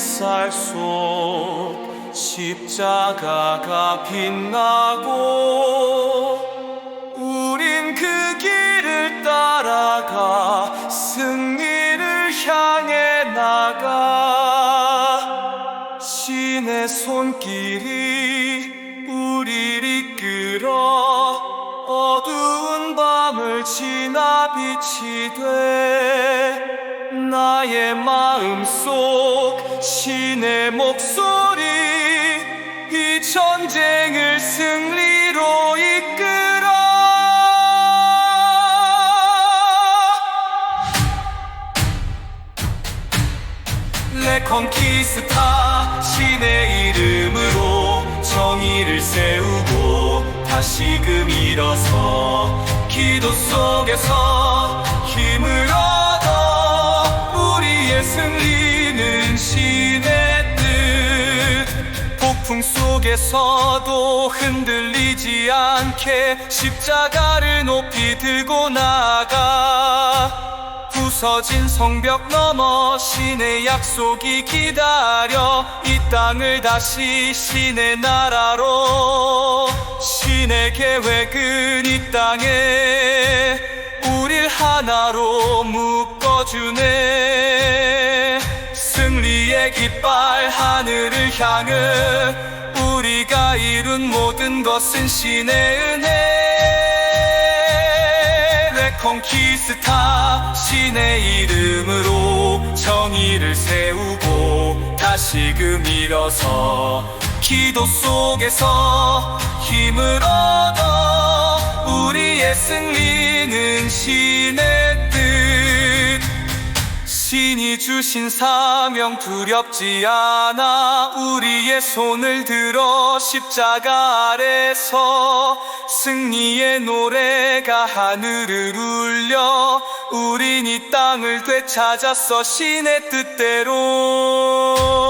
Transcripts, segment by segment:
햇살 속 십자가가 빛나고 우린 그 길을 따라가 승리를 향해 나가 신의 손길이 우리를 이끌어 어두운 밤을 지나 빛이 돼 나의 마음속 신의 목소리 이 전쟁을 승리로 이끌어. 레콘키스타 신의 이름으로 정의를 세우고 다시금 일어서 기도 속에서 힘을 얻어 우리의 승리 는 신의 뜻. 폭풍 속에서도 흔들리지 않게 십자가를 높이 들고 나가. 부서진 성벽 너머 신의 약속이 기다려 이 땅을 다시 신의 나라로. 신의 계획은 이 땅에 우릴 하나로 묶어주네 승리의 깃발 하늘을 향해 우리가 이룬 모든 것은 신의 은혜. 레콘키스타 신의 이름으로 정의를 세우고 다시금 일어서 기도 속에서 힘을 얻어 우리의 승리는 신 주신 사명 두렵지 않아 우리의 손을 들어 십자가 아래서 승리의 노래가 하늘을 울려 우린 이 땅을 되찾았어 신의 뜻대로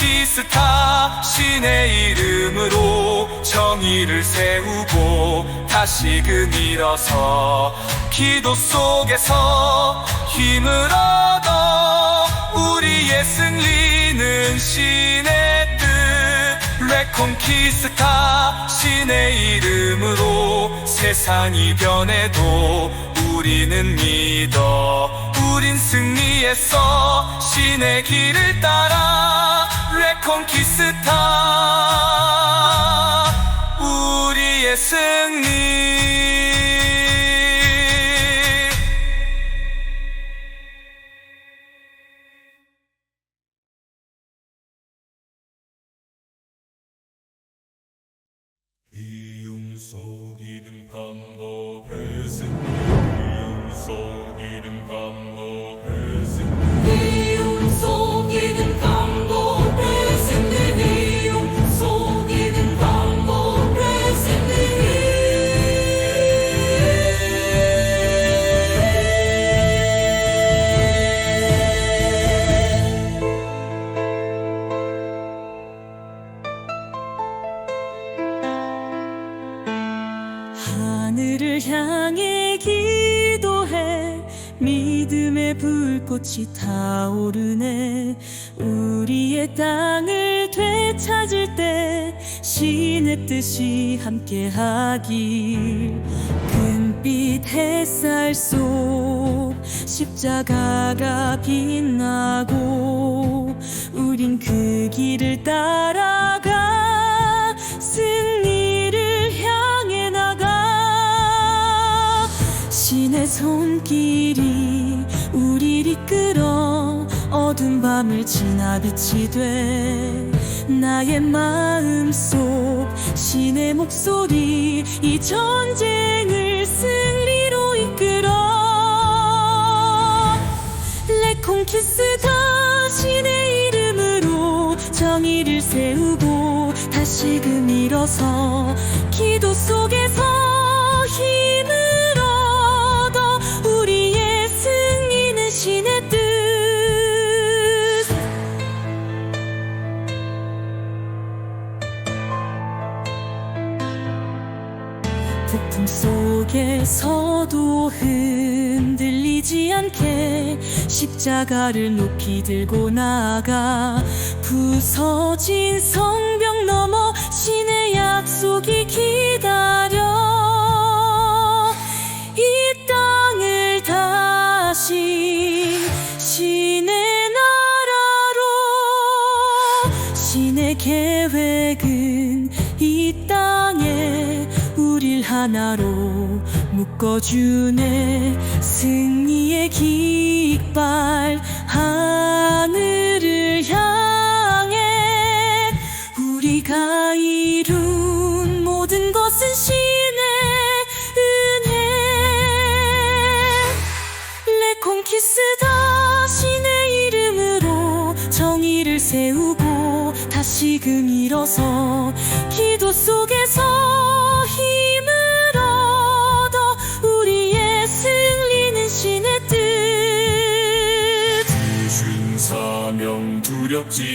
키스타 신의 이름으로 정의를 세우고 다시금 일어서 기도 속에서 힘을 얻어 우리의 승리는 신의 뜻. 레콘키스타 신의 이름으로 세상이 변해도 우리는 믿어. 우린 승리했어 신의 길을 따라 레콘키스타 우리의 승리 하늘을 향해 기도해. 믿음의 불꽃이 타오르네. 우리의 땅을 되찾을 때 신의 뜻이 함께하길. 금빛 햇살 속 십자가가 빛나고 우린 그 길을 따라 어두운 밤을 지나 빛이 돼 나의 마음 속 신의 목소리 이 전쟁을 승리로 이끌어 레콘키스타 신의 이름으로 정의를 세우고 다시금 일어서 기도 속에서 폭풍 속에서도 흔들리지 않게 십자가를 높이 들고 나아가 부서진 성벽 너머 신의 약속이 기다려. 이 땅을 다시 신의 나라로 신의 계획은 하나로 묶어주네. 승리의 깃발 하늘을 향해 우리가 이룬 모든 것은 신의 은혜. 레콘키스다 신의 이름으로 정의를 세우고 다시금 일어서 기도 속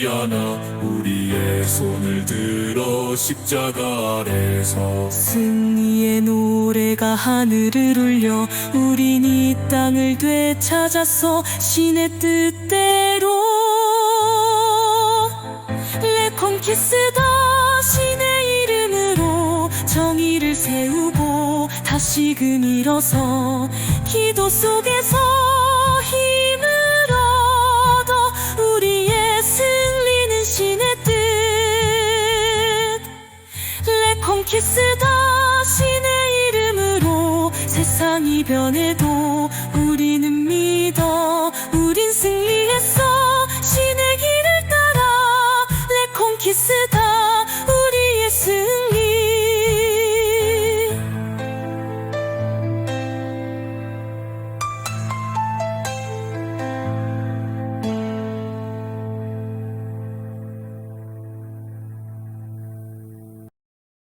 않아 우리의 손을 들어 십자가 아래서 승리의 노래가 하늘을 울려 우린 이 땅을 되찾았어 신의 뜻대로 레콘키스다 신의 이름으로 정의를 세우고 다시금 일어서 기도 속에서 힘 키스다 신의 이름으로 세상이 변해도